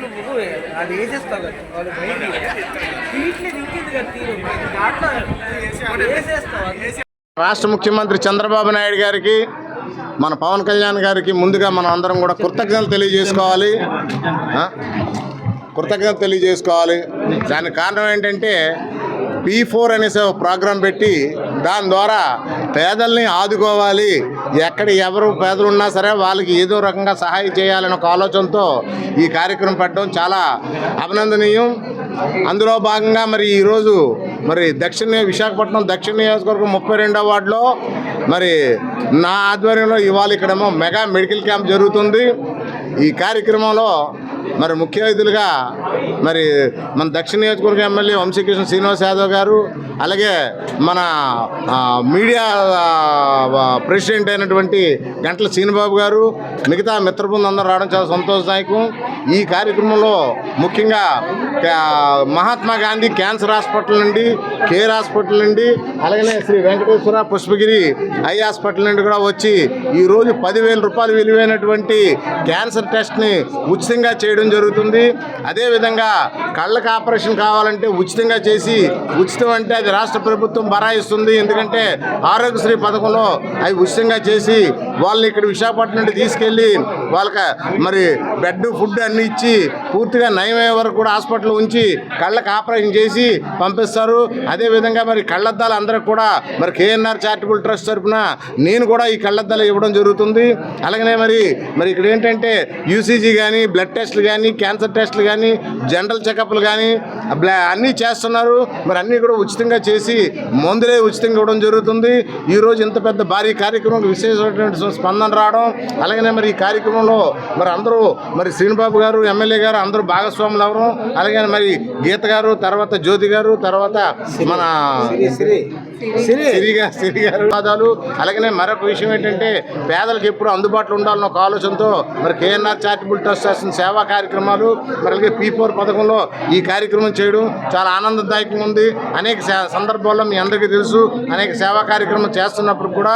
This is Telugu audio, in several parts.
నువ్వు అది వేసేస్తావు కదా వాళ్ళు బయటికి వీటిని దిక్కింది కదా తీరు. దాంట్లో వేసేస్తావు? అది. రాష్ట్ర ముఖ్యమంత్రి చంద్రబాబు నాయుడు గారికి మన పవన్ కళ్యాణ్ గారికి ముందుగా మనం అందరం కూడా కృతజ్ఞతలు తెలియజేసుకోవాలి? కృతజ్ఞతలు తెలియజేసుకోవాలి. దానికి కారణం ఏంటంటే పీ ఫోర్ అనేసి ఒక ప్రోగ్రాం పెట్టి దాని ద్వారా పేదల్ని ఆదుకోవాలి. ఎక్కడ ఎవరు పేదలు ఉన్నా సరే వాళ్ళకి ఏదో రకంగా సహాయం చేయాలనే ఒక ఆలోచనతో ఈ కార్యక్రమం పెట్టడం చాలా అభినందనీయం. అందులో భాగంగా మరి ఈరోజు మరి దక్షిణ విశాఖపట్నం దక్షిణ నియోజకవర్గం ముప్పై రెండో వార్డులో మరి నా ఆధ్వర్యంలో ఇవాళ ఇక్కడేమో మెగా మెడికల్ క్యాంప్ జరుగుతుంది. ఈ కార్యక్రమంలో మరి ముఖ్య అతిథులుగా మరి మన దక్షిణ నియోజకవర్గం ఎమ్మెల్యే వంశీకృష్ణ శ్రీనివాస్ యాదవ్ గారు అలాగే మన మీడియా ప్రెసిడెంట్ అయినటువంటి గంటల శ్రీనిబాబు గారు మిగతా మిత్రబృందం అందరూ రావడం చాలా సంతోషదాయకం. ఈ కార్యక్రమంలో ముఖ్యంగా మహాత్మా గాంధీ క్యాన్సర్ హాస్పిటల్ నుండి కేర్ హాస్పిటల్ నుండి అలాగనే శ్రీ వెంకటేశ్వర పుష్పగిరి ఐ హాస్పిటల్ నుండి కూడా వచ్చి ఈరోజు పదివేల రూపాయలు విలువైనటువంటి క్యాన్సర్ టెస్ట్ని ఉచితంగా చేయడం జరుగుతుంది. అదేవిధంగా కళ్ళకు ఆపరేషన్ కావాలంటే ఉచితంగా చేసి ఉచితం అంటే అది రాష్ట్ర ప్రభుత్వం బరాయిస్తుంది. ఎందుకంటే ఆరోగ్యశ్రీ పథకంలో అవి ఉచితంగా చేసి వాళ్ళని ఇక్కడ విశాఖపట్నం నుండి తీసుకెళ్ళి వాళ్ళకి మరి బెడ్ ఫుడ్ అన్ని ఇచ్చి పూర్తిగా నయమయ్యే వరకు కూడా హాస్పిటల్ ఉంచి కళ్ళకి ఆపరేషన్ చేసి పంపిస్తారు. అదేవిధంగా మరి కళ్ళద్దాలు అందరికి కూడా మరి కేఎన్ఆర్ చారిటబుల్ ట్రస్ట్ తరఫున నేను కూడా ఈ కళ్ళద్దాలు ఇవ్వడం జరుగుతుంది. అలాగనే మరి మరి ఇక్కడ ఏంటంటే యూసీజీ కానీ బ్లడ్ టెస్ట్లు కానీ క్యాన్సర్ టెస్ట్లు కానీ జనరల్ చెకప్లు కానీ అన్నీ చేస్తున్నారు. మరి అన్నీ కూడా ఉచితంగా చేసి మందులే ఉచితంగా ఇవ్వడం జరుగుతుంది. ఈరోజు ఇంత పెద్ద భారీ కార్యక్రమం విశేషమైనటువంటి స్పందన రావడం అలాగనే మరి ఈ కార్యక్రమంలో మరి అందరూ మరి శ్రీనిబాబు గారు ఎమ్మెల్యే గారు అందరూ భాగస్వాములు అవడం అలాగే మరి గీత గారు తర్వాత జ్యోతి గారు తర్వాత మన సిరి గారు వాదాలు అలాగనే మరొక విషయం ఏంటంటే పేదలకు ఎప్పుడు అందుబాటులో ఉండాలన్న ఒక ఆలోచనతో మరి కేఎన్ఆర్ చారిటబుల్ ట్రస్ట్ చేస్తున్న సేవా కార్యక్రమాలు మరి అలాగే పీ పథకంలో ఈ కార్యక్రమం చేయడం చాలా ఆనందదాయకంగా ఉంది. అనేక సందర్భాల్లో మీ అందరికీ తెలుసు అనేక సేవా కార్యక్రమం చేస్తున్నప్పుడు కూడా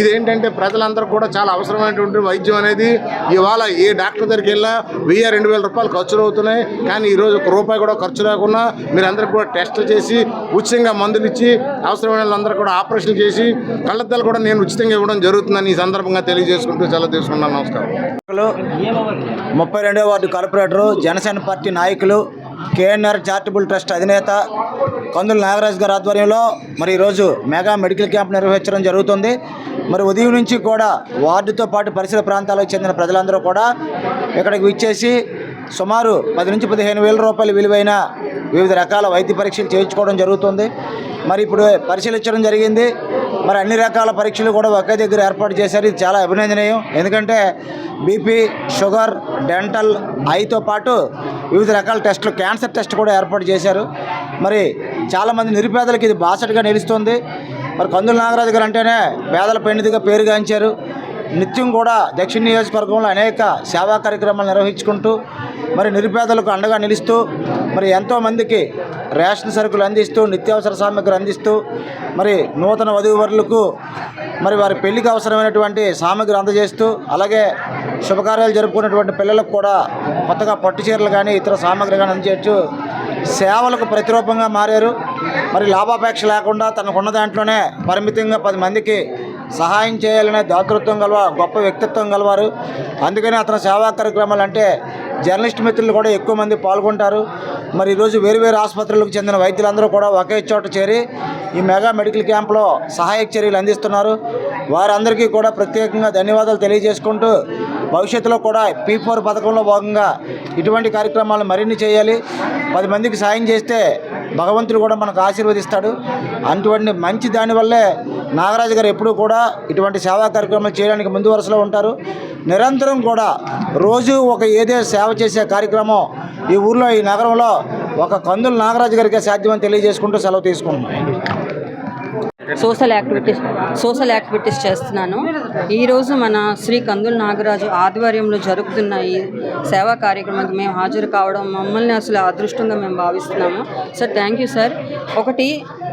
ఇదేంటంటే ప్రజలందరూ కూడా చాలా అవసరమైనటువంటి వైద్యం అనేది ఇవాళ ఏ డాక్టర్ దగ్గరికి వెళ్ళినా వెయ్యి రెండు వేల రూపాయలు ఖర్చులు అవుతున్నాయి. కానీ ఈరోజు ఒక రూపాయి కూడా ఖర్చు లేకుండా మీరు కూడా టెస్ట్లు చేసి ఉచితంగా మందులు ఇచ్చి అవసరమైన వాళ్ళందరూ కూడా ఆపరేషన్ చేసి కళ్ళద్దాలు కూడా నేను ఉచితంగా ఇవ్వడం జరుగుతుందని ఈ సందర్భంగా తెలియజేసుకుంటూ చాలా తీసుకున్నాను నమస్కారం. ముప్పై రెండో వార్డు కార్పొరేటరు జనసేన పార్టీ నాయకులు కేఎన్ఆర్ చారిటబుల్ ట్రస్ట్ అధినేత కందుల నాగరాజు గారి ఆధ్వర్యంలో మరి ఈరోజు మెగా మెడికల్ క్యాంప్ నిర్వహించడం జరుగుతుంది. మరి ఉదయం నుంచి కూడా వార్డుతో పాటు పరిసర ప్రాంతాలకు చెందిన ప్రజలందరూ కూడా ఇక్కడికి విచ్చేసి సుమారు పది నుంచి పదిహేను వేల రూపాయల విలువైన వివిధ రకాల వైద్య పరీక్షలు చేయించుకోవడం జరుగుతుంది. మరి ఇప్పుడు పరిశీలించడం జరిగింది. మరి అన్ని రకాల పరీక్షలు కూడా ఒకే దగ్గర ఏర్పాటు చేశారు. ఇది చాలా అభినందనీయం. ఎందుకంటే బీపీ షుగర్ డెంటల్ ఐతో పాటు వివిధ రకాల టెస్టులు క్యాన్సర్ టెస్ట్ కూడా ఏర్పాటు చేశారు. మరి చాలామంది నిరుపేదలకు ఇది బాసటగా నిలుస్తుంది. మరి కందుల నాగరాజు గారు అంటేనే పేదల పెన్నిదిగా పేరుగాంచారు నిత్యం కూడా దక్షిణ నియోజకవర్గంలో అనేక సేవా కార్యక్రమాలు నిర్వహించుకుంటూ మరి నిరుపేదలకు అండగా నిలుస్తూ మరి ఎంతోమందికి రేషన్ సరుకులు అందిస్తూ నిత్యావసర సామగ్రి అందిస్తూ మరి నూతన వధూవరులకు మరి వారి పెళ్ళికి అవసరమైనటువంటి సామగ్రి అందజేస్తూ అలాగే శుభకార్యాలు జరుపుకున్నటువంటి పిల్లలకు కూడా కొత్తగా పట్టు చీరలు కానీ ఇతర సామగ్రి కానీ అందజేయచ్చు సేవలకు ప్రతిరూపంగా మారారు. మరి లాభాపేక్ష లేకుండా తనకున్న దాంట్లోనే పరిమితంగా పది మందికి సహాయం చేయాలనే దాతృత్వం గలవ గొప్ప వ్యక్తిత్వం గలవారు అందుకని అతని సేవా కార్యక్రమాలు అంటే జర్నలిస్ట్ మిత్రులు కూడా ఎక్కువ మంది పాల్గొంటారు. మరి ఈరోజు వేరు వేరు ఆసుపత్రులకు చెందిన వైద్యులందరూ కూడా ఒకే చోట చేరి ఈ మెగా మెడికల్ క్యాంప్లో సహాయక చర్యలు అందిస్తున్నారు. వారందరికీ కూడా ప్రత్యేకంగా ధన్యవాదాలు తెలియజేసుకుంటూ భవిష్యత్తులో కూడా పీ ఫోర్ పథకంలో భాగంగా ఇటువంటి కార్యక్రమాలు మరిన్ని చేయాలి. పది మందికి సాయం చేస్తే భగవంతుడు కూడా మనకు ఆశీర్వదిస్తాడు. అటువంటి మంచి దానివల్లే నాగరాజు గారు ఎప్పుడూ కూడా ఇటువంటి సేవా కార్యక్రమాలు చేయడానికి ముందు వరుసలో ఉంటారు. నిరంతరం కూడా రోజు ఒక ఏదో సేవ చేసే కార్యక్రమం ఈ ఊర్లో ఈ నగరంలో ఒక కందుల నాగరాజు గారికి సాధ్యమని తెలియజేసుకుంటూ సెలవు తీసుకుంటున్నాం. సోషల్ యాక్టివిటీస్ సోషల్ యాక్టివిటీస్ చేస్తున్నాను. ఈరోజు మన శ్రీ కందుల నాగరాజు ఆధ్వర్యంలో జరుగుతున్న ఈ సేవా కార్యక్రమానికి మేము హాజరు కావడం మమ్మల్ని అసలు అదృష్టంగా మేము భావిస్తున్నాము. Sir thank you sir. ఒకటి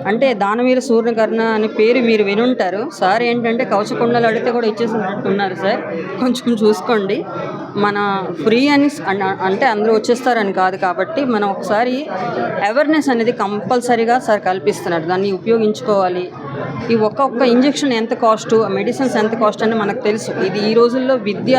అంటే దానవీర సూర్యకర్ణ అనే పేరు మీరు వినుంటారు. సార్ ఏంటంటే కవచకుండలు అడిగితే కూడా ఇచ్చేసినట్టున్నారు సార్. కొంచెం చూసుకోండి. మన ఫ్రీ అని అంటే అందరూ వచ్చేస్తారని కాదు కాబట్టి మనం ఒకసారి అవేర్నెస్ అనేది కంపల్సరీగా సార్ కల్పిస్తున్నారు. దాన్ని ఉపయోగించుకోవాలి. ఈ ఒక్క ఒక్క ఇంజెక్షన్ ఎంత కాస్ట్ మెడిసిన్స్ ఎంత కాస్ట్ అని మనకు తెలుసు. ఇది ఈ రోజుల్లో విద్య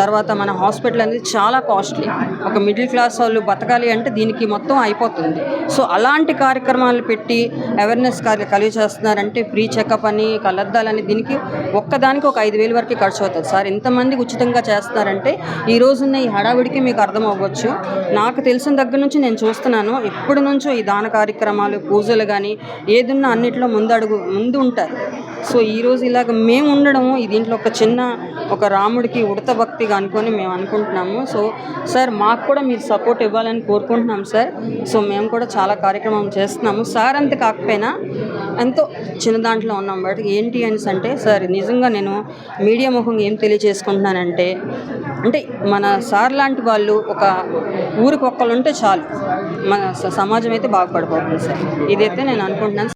తర్వాత మన హాస్పిటల్ అనేది చాలా కాస్ట్లీ ఒక మిడిల్ క్లాస్ వాళ్ళు బతకాలి అంటే దీనికి మొత్తం అయిపోతుంది. సో అలాంటి కార్యక్రమాలు పెట్టి అవేర్నెస్ కలిగి చేస్తున్నారంటే ఫ్రీ చెకప్ అని కలద్దాలని దీనికి ఒక్కదానికి ఒక ఐదు వేల వరకు ఖర్చు అవుతుంది. సార్ ఇంతమందికి ఉచితంగా చేస్తున్నారంటే ఈ రోజున్న ఈ హడావిడికి మీకు అర్థం అవ్వచ్చు నాకు తెలిసిన దగ్గర నుంచి నేను చూస్తున్నాను. ఎప్పటి నుంచో ఈ దాన కార్యక్రమాలు పూజలు కానీ ఏదున్నా అన్నిట్లో ముందడుగు ముందు ముందు ఉంటారు. సో ఈరోజు ఇలాగ మేము ఉండడము దీంట్లో ఒక చిన్న ఒక రాముడికి ఉడత భక్తిగా అనుకొని మేము అనుకుంటున్నాము. సో సార్ మాకు కూడా మీరు సపోర్ట్ ఇవ్వాలని కోరుకుంటున్నాం సార్. సో మేము కూడా చాలా కార్యక్రమం చేస్తున్నాము. సార్ అంత కాకపోయినా ఎంతో చిన్న దాంట్లో ఉన్నాం. బట్ ఏంటి అని అంటే సార్ నిజంగా నేను మీడియా ముఖంగా ఏం తెలియజేసుకుంటున్నానంటే అంటే మన సార్ లాంటి వాళ్ళు ఒక ఊరికి ఒక్కళ్ళు ఉంటే చాలు. మన స- సమాజం అయితే బాగుపడిపోతుంది సార్. ఇదైతే నేను అనుకుంటున్నాను.